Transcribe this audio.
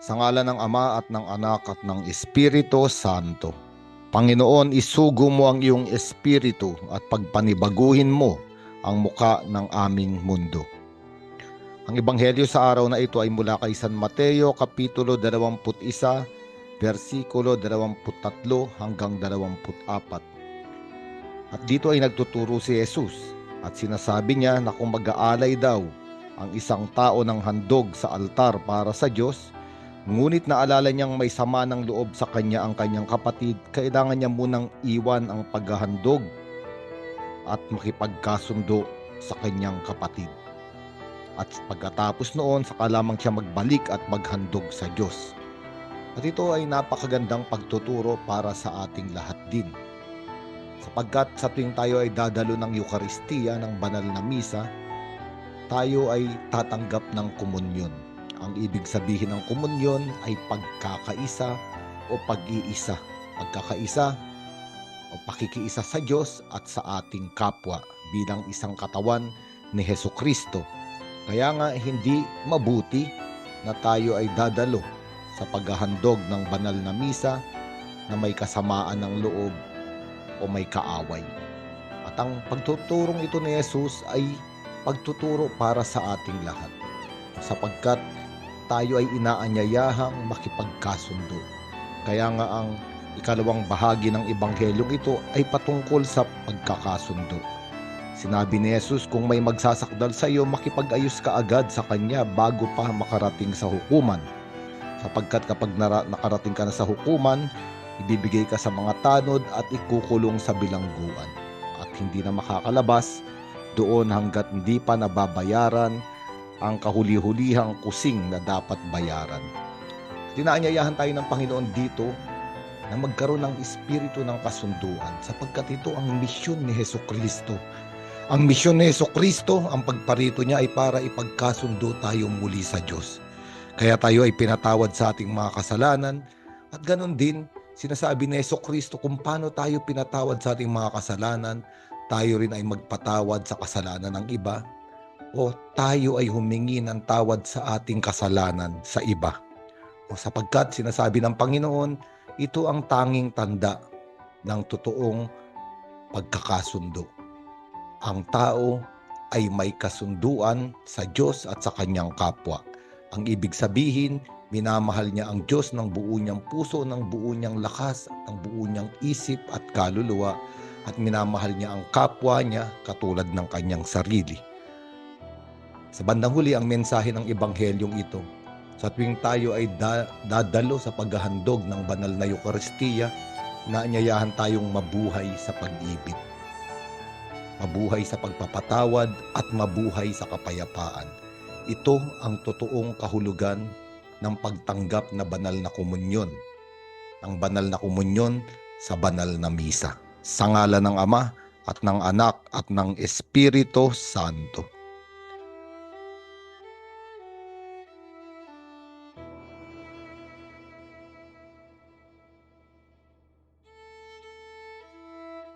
Sa ngala ng Ama at ng Anak at ng Espiritu Santo. Panginoon, isugo mo ang iyong espiritu at pagpanibaguhin mo ang muka ng aming mundo. Ang ebanghelyo sa araw na ito ay mula kay San Mateo kapitulo 21 versikulo 23 hanggang 24. At dito ay nagtuturo si Jesus at sinasabi niya na kung mag-aalay daw ang isang tao ng handog sa altar para sa Diyos, ngunit naalala niyang may sama ng loob sa kanya ang kanyang kapatid, kailangan niya munang iwan ang paghahandog at makipagkasundo sa kanyang kapatid. At pagkatapos noon, saka lamang siya magbalik at maghandog sa Diyos. At ito ay napakagandang pagtuturo para sa ating lahat din. Sapagkat sa tuwing tayo ay dadalo ng Eukaristiya, ng banal na misa, tayo ay tatanggap ng komunyon. Ang ibig sabihin ng komunyon ay pagkakaisa o pag-iisa. Pagkakaisa o pakikiisa sa Diyos at sa ating kapwa bilang isang katawan ni Heso Kristo. Kaya nga hindi mabuti na tayo ay dadalo sa paghahandog ng banal na misa na may kasamaan ng loob o may kaaway. At ang pagtuturong ito ni Jesus ay pagtuturo para sa ating lahat sapagkat tayo ay inaanyayahang makipagkasundo. Kaya nga ang ikalawang bahagi ng ebanghelyong ito ay patungkol sa pagkakasundo. Sinabi ni Jesus kung may magsasakdal sa iyo, makipag-ayos ka agad sa kanya bago pa makarating sa hukuman. Sapagkat kapag nakarating ka na sa hukuman, ibibigay ka sa mga tanod at ikukulong sa bilangguan. At hindi na makakalabas doon hanggat hindi pa nababayaran ang kahuli-hulihang kusing na dapat bayaran. Tinaanyayahan tayo ng Panginoon dito na magkaroon ng espiritu ng kasunduan sapagkat ito ang misyon ni Heso Kristo. Ang misyon ni Heso Kristo, ang pagparito niya ay para ipagkasundo tayo muli sa Diyos. Kaya tayo ay pinatawad sa ating mga kasalanan at ganun din sinasabi ni Heso Kristo kung paano tayo pinatawad sa ating mga kasalanan, tayo rin ay magpatawad sa kasalanan ng iba o tayo ay humingi ng tawad sa ating kasalanan sa iba. O sapagkat sinasabi ng Panginoon, ito ang tanging tanda ng totoong pagkakasundo. Ang tao ay may kasunduan sa Diyos at sa kanyang kapwa. Ang ibig sabihin, minamahal niya ang Diyos ng buo niyang puso, ng buo niyang lakas, ng buo niyang isip at kaluluwa at minamahal niya ang kapwa niya katulad ng kanyang sarili. Sa bandang huli, ang mensahe ng Ebanghelyong ito, sa tuwing tayo ay da- dadalo sa paghahandog ng banal na Eukaristiya, naanyayahan tayong mabuhay sa pag-ibig. Mabuhay sa pagpapatawad at mabuhay sa kapayapaan. Ito ang totoong kahulugan ng pagtanggap na banal na komunyon. Ang banal na komunyon sa banal na misa. Sa ngala ng Ama at ng Anak at ng Espiritu Santo.